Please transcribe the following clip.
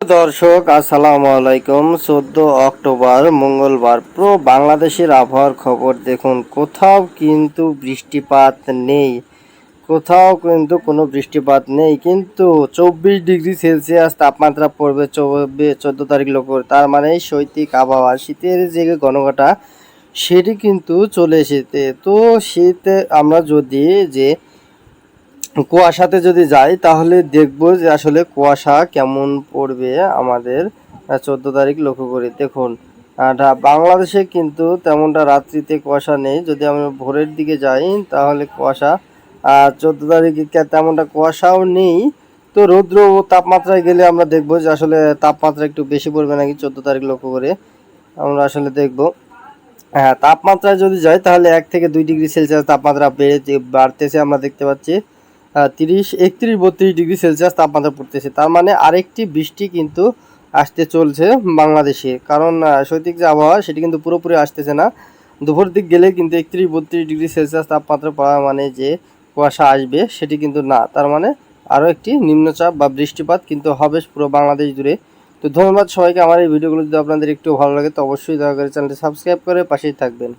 দর্শক, আসসালামু আলাইকুম। চোদ্দ অক্টোবর মঙ্গলবার। প্রো বাংলাদেশের আবহাওয়ার খবর দেখুন। কোথাও কিন্তু বৃষ্টিপাত নেই। কোথাও কিন্তু কোনো বৃষ্টিপাত নেই। কিন্তু চব্বিশ ডিগ্রি সেলসিয়াস তাপমাত্রা পড়বে চোদ্দ তারিখ লোক তার মানে শৈত্যিক আবহাওয়া, শীতের যে ঘনঘটা, সেটি কিন্তু চলে এসেছে। তো শীতে আমরা যদি যে কুয়াশাতে যদি যাই, তাহলে দেখব যে আসলে কুয়াশা কেমন পড়বে আমাদের চোদ্দ তারিখ লক্ষ্য করি। দেখুন বাংলাদেশে কিন্তু তেমনটা রাত্রিতে কুয়াশা নেই। যদি আমরা ভোরের দিকে যাই, তাহলে কুয়াশা চোদ্দ তারিখে তেমনটা কুয়াশাও নেই। তো রৌদ্র ও তাপমাত্রায় গেলে আমরা দেখব যে আসলে তাপমাত্রা একটু বেশি পড়বে নাকি চোদ্দ তারিখ লক্ষ্য করে আমরা আসলে দেখব। হ্যাঁ তাপমাত্রায় যদি যাই, তাহলে এক থেকে দুই ডিগ্রি সেলসিয়াস তাপমাত্রা বেড়ে বাড়তেছে আমরা দেখতে পাচ্ছি। তিরিশ একত্রিশ বত্রিশ ডিগ্রি সেলসিয়াস তাপমাত্রা পড়তেছে। তার মানে আরেকটি বৃষ্টি কিন্তু আসতে চলছে বাংলাদেশে। কারণ আহ, শৈত্যিক যে আবহাওয়া সেটি কিন্তু পুরোপুরি আসতেছে না। দুপুর দিক গেলে কিন্তু একত্রিশ বত্রিশ ডিগ্রি সেলসিয়াস তাপমাত্রা পড়া মানে যে কুয়াশা আসবে সেটি কিন্তু না। তার মানে আরও একটি নিম্নচাপ বা বৃষ্টিপাত কিন্তু হবে পুরো বাংলাদেশ জুড়ে। তো ধন্যবাদ সবাইকে। আমার এই ভিডিওগুলো যদি আপনাদের একটু ভালো লাগে তো অবশ্যই দয়া করে চ্যানেলটি সাবস্ক্রাইব করে পাশেই থাকবেন।